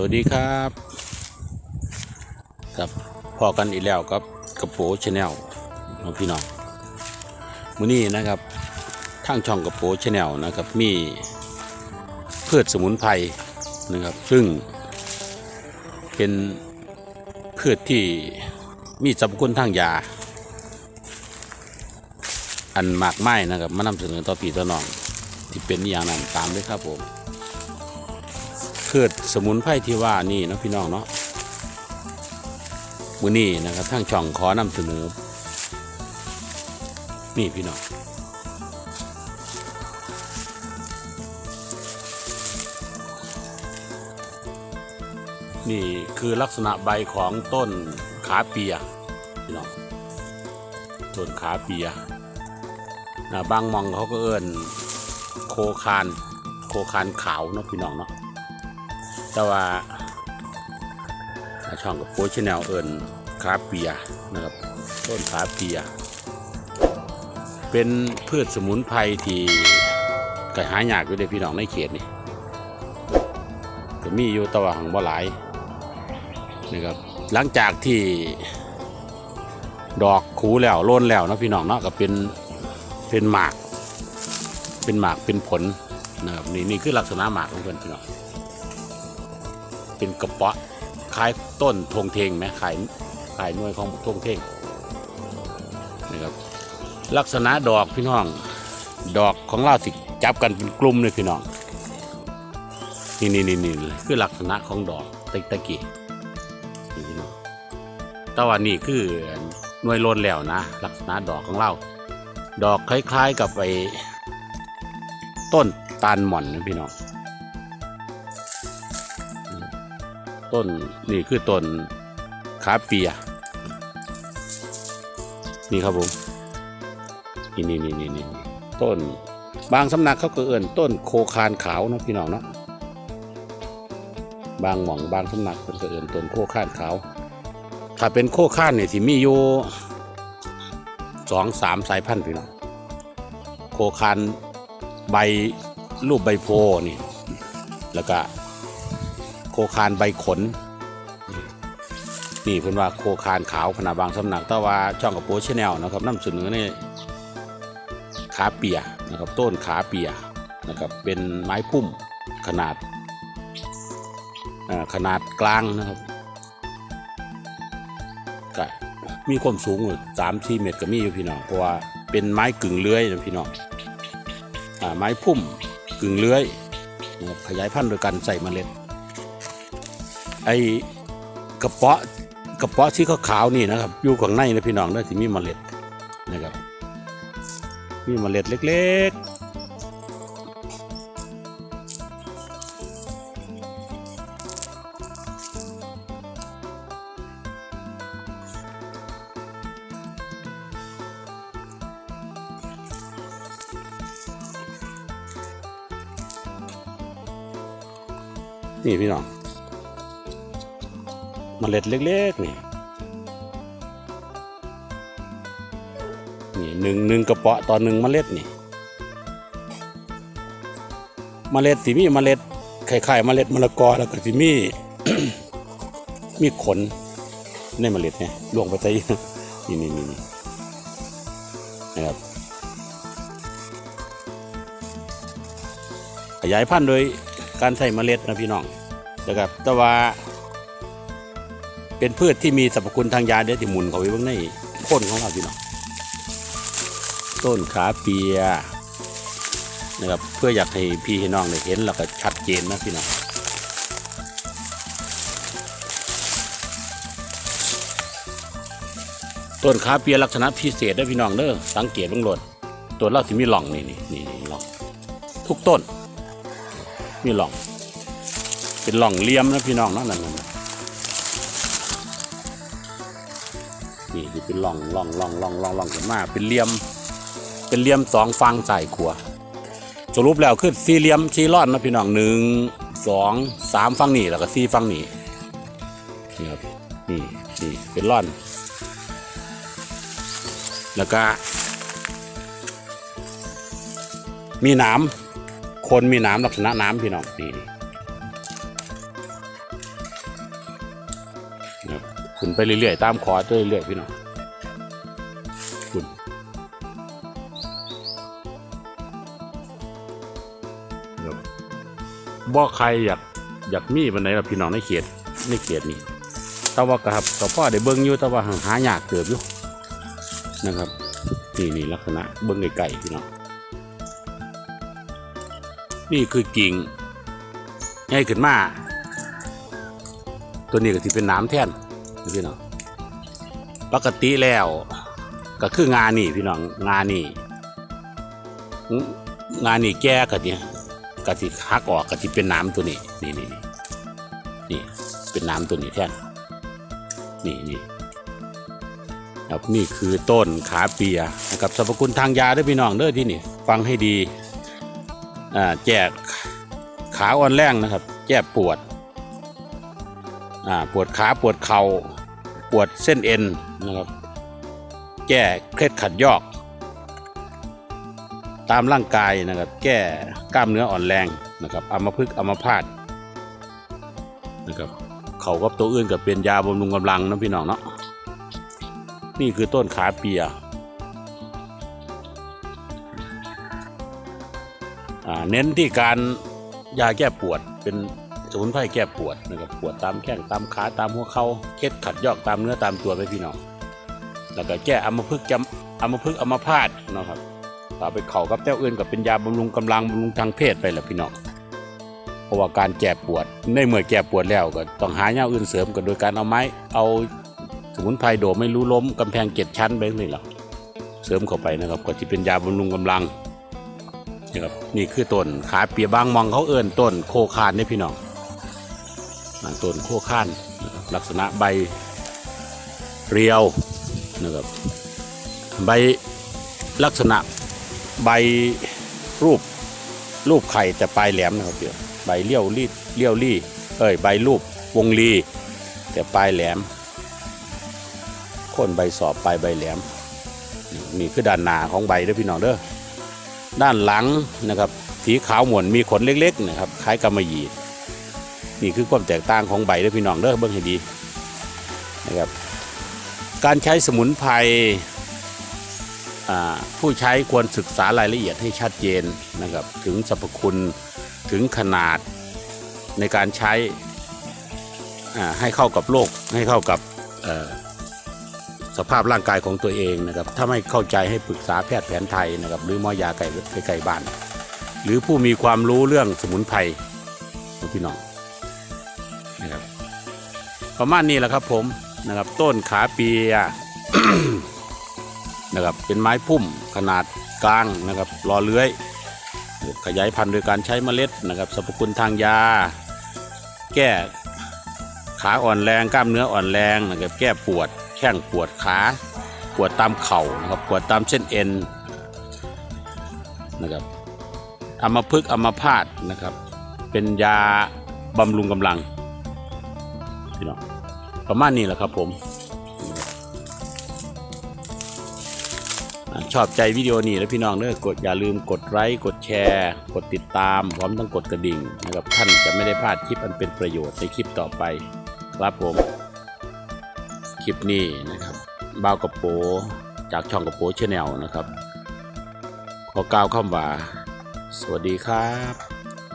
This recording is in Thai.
สวัสดีครับกับพอกันอีกแล้วกับกระโปชแนลน้องพี่น้องมื้อนี้นะครับทางช่องกระโปชแนลนะครับมีพืชสมุนไพรนะครับ ซึ่งเป็นพืชที่มีสรรพคุณทางยา อันมากไมายนะครับ มานำเสนอต่อพี่ต่อน้อง ที่เป็นอย่างนั้นตามด้วยครับผม พืชสมุนไพรที่ว่านี่นะพี่น้องเนาะมือนี้นะครับทางช่องขอนำเสนอ นี่พี่น้องนี่คือลักษณะใบของต้นขาเปียพี่น้องต้นขาเปียนะบางมองเขาก็เอิ้นโคคานโคคานขาวเนาะพี่น้องเนาะ แต่ว่าช่องกับโพชแนลเอิญคาเปียนะครับต้นคาเปีย เป็นพืชสมุนไพรที่ก็หายากอยู่ในพี่น้องในเขตนี่ก็มีอยู่แตะวันบ่หลายนะครับหลังจากที่ดอกคูแล้วล้นแล้วนะพี่น้องเนาะก็เป็นเป็นหมาก เป็นหมากเป็นผลนะครับนี่นี่คือลักษณะหมากของเพื่อนพี่น้อง เป็นกระเปาะคล้ายต้นทงเทงไหมขายขายหน่วยของทงเทงนะครับลักษณะดอกพี่น้อง ดอกของเราสิจับกันเป็นกลุ่มเลยพี่น้องนี่นี่นี่นี่คือลักษณะของดอกตะตะกี้นี่พี่น้องแต่ว่านี่คือหน่วยโลนแล้วนะ ลักษณะดอกของเรา ดอกคล้าย ๆกับไอ้ต้นตาลหม่อนนะพี่น้อง ต้นนี่คือต้นขาเปีย นี่ครับผมนี่นี่นี่นี่นี่ต้น บางสำนักเขาก็เอื่นต้นโคคานขาวเนาะพี่น้องเนาะบางหม่องบางสำนักเพิ่นก็เอื่นต้นโคคานขาว ถ้าเป็นโคคานเนี่ยสิมีอยู่สองสามสายพันธุ์พี่น้องโคคานใบรูปใบโพนี่ แล้วก็ คคานใบขน นี่เพิ่นว่าโคคานขาวขนาดบางสำนักแต่ว่าช่องกับโปชแนลนะครับน้ำเสนอในขาเปียนะครับต้นขาเปียนะครับเป็นไม้พุ่มขนาดขนาดกลางนะครับก็มีความสูงสามที่เมตรก็มีอยู่พี่น้องเพราะว่าเป็นไม้กึ่งเลื้อยนะพี่น้องอไม้พุ่มกึ่งเลื้อยขยายพันธุ์โดยการใส่เมล็ด ไอ้กระเปาะกระเปาะที่ขาวๆนี่นะครับ อยู่ข้างในนะพี่น้องนะที่มีเมล็ดนะครับ มีเมล็ดเล็กๆนี่พี่น้อง เมล็ดเล็กๆนี่นี่หนึ่งหนึ่งกระเปาะต่อหนึ่งเมล็ดนี่เมล็ดสีมีเมล็ดคล้ายๆเมล็ดมะละกอแล้วก็สีมีมีขนในเมล็ดเนี่ยลวงไปใส่นี่นี่นี่นี่นะครับขยายพันธุ์โดยการใส่เมล็ดนะพี่น้องนะครับแต่ว่า เป็นพืชที่มีสรรพคุณทางยาเดี๋ยวที่หมุนเขาไว้บ้างในโคนของเราพี่น้องต้นขาเปียนะครับเพื่ออยากให้พี่ให้น้องได้เห็นแล้วก็ชัดเจนนะพี่น้องต้นขาเปียลักษณะพิเศษได้พี่น้องเด้อสังเกตบ้างโลดตัวเราสิมีหล่องนี่นี่นี่นหล่องทุกต้น มีหล่อง เป็นหล่องเลี่ยมนะพี่น้องนั่นนั่ นนั่นนี่คือเป็นร่องร่องร่องร่องร่องร่องขึ้นมาเป็นเหลี่ยม เป็นเหลี่ยมสองฝั่งใส่ขัวสรุปแล้วคือสี่เหลี่ยมสี่ร่อนนะพี่น้องหนึ่งสองสามฝั่งนี้แล้วก็สี่ฝั่งนี้นี่ครับนี่นี่เป็นร่อน แล้วก็ มีน้ำคนมีน้ำลักษณะน้ำพี่น้องนี่ครับ ขึ้นไปเรื่อยๆตามคอร์สเรื่อยๆพี่น้องคุณบบ่ใครอยากอยากมีบันไดล่ะพี่น้องในเขตในเขตนี้แต่ว่าก็ครับก็พ่อได้เบิ่งอยู่แต่ว่าหายากเกิดอยู่นะครับนี่นี่ลักษณะเบิ่งไกลๆพี่น้องนี่คือกิ่งใหญ่ขึ้นมา ตัวนี้ก็ที่เป็นน้ำแท่น พี่น้องปกติแล้วก็คืองานนี่พี่น้องงานนี่งานนี่แก่กะเนี่ยกะที่หักออกกะที่เป็นน้ำตัวนี้นี่นี่นี่นี่เป็นน้ำตัวนี้แท่นนี่นี่ครับนี่คือต้นขาเปียนะครับสรรพคุณทางยาด้วยพี่น้องเด้อที่นี่ฟังให้ดีอ่าแจกขาอ่อนแรงนะครับ แก้ปวดอ่าปวดขาปวดเข่า ปวดเส้นเอ็นนะครับ แก้เคล็ดขัดยอก ตามร่างกายนะครับ แก้กล้ามเนื้ออ่อนแรงนะครับอัมพฤกษ์อัมพาตนะครับเขากับตัวอื่นกับเป็นยาบำรุงกำลังนะพี่น้องเนาะนี่คือต้นขาเปียอ่าเน้นที่การยาแก้ปวดเป็น สมุนไพรแก้ปวดนะครับปวดตามแข้งตามขาตามหัวเข่าเคล็ดขัดยอกตามเนื้อตามตัวไปพี่น้องแล้วก็แก้อัมพฤกษ์จำอัมพฤกษ์อัมพาตนะครับต่อไปเข่ากับแต้วอื่นกับเป็นยาบำรุงกำลังบำรุงทางเพศไปแหละพี่น้องเพราะว่าการแก้ปวดในเมื่อแก้ปวดแล้วก็ต้องหาอย่าอื่นเสริมกันโดยการเอาไม้เอาสมุนไพรโดไม่รู้ล้มกำแพงเจ็ดชั้นไปนี่หรอกเสริมเข้าไปนะครับก็จะเป็นยาบำรุงกำลังนะครับนี่คือต้นขาเปียบางมองเขาเอิ้นต้นโคคานนี่พี่น้อง อ่าต้นโคข้านนะครับลักษณะใบเรียวนะครับใบลักษณะใบรูปรูปไข่แต่ปลายแหลมนะครับเดี๋ยวใบเลี้ยวรีดเลี้ยวรีเอ้ยใบรูปวงรีแต่ปลายแหลมคนใบสอบปลายใบแหลมนี่คือด้านหน้าของใบเด้อพี่น้องเด้อด้านหลังนะครับสีขาวหมวนมีขนเล็กๆนะครับคล้ายกำมะหยี่ นี่คือความแตกต่างของใบเด้อพี่น้องเด้อเบิ่งให้ดีนะครับการใช้สมุนไพรผู้ใช้ควรศึกษารายละเอียดให้ชัดเจนนะครับถึงสรรพคุณถึงขนาดในการใช้ให้เข้ากับโรคให้เข้ากับสภาพร่างกายของตัวเองนะครับถ้าไม่เข้าใจให้ปรึกษาแพทย์แผนไทยนะครับหรือหมอยาไก่ไก่บ้าน หรือผู้มีความรู้เรื่องสมุนไพรพี่น้อง นะครับประมาณนี้แหละครับผมนะครับต้นขาเปียนะครับเป็นไม้พุ่มขนาดกลางนะครับรอเลื้อย ขยายพันธุ์โดยการใช้เมล็ดนะครับสรรพคุณทางยา แก้ขาอ่อนแรงกล้ามเนื้ออ่อนแรงนะครับแก้ปวดแข้งปวดขาปวดตามเข่านะครับปวดตามเส้นเอ็นนะครับอัมาพฤกอัมาพาตนะครับ เป็นยาบำรุงกำลัง พี่น้องประมาณนี้แหละครับผม ชอบใจวิดีโอนี้แล้วพี่น้องเด้อกดอย่าลืมกดไลค์กดแชร์ กดติดตามพร้อมทั้งกดกระดิ่งนะครับท่านจะไม่ได้พลาดคลิปอันเป็นประโยชน์ในคลิปต่อไป ครับผม คลิปนี้นะครับบ่าวกระโปจากช่องกระโปชแนลนะครับ ขอกล่าวคำว่า สวัสดีครับ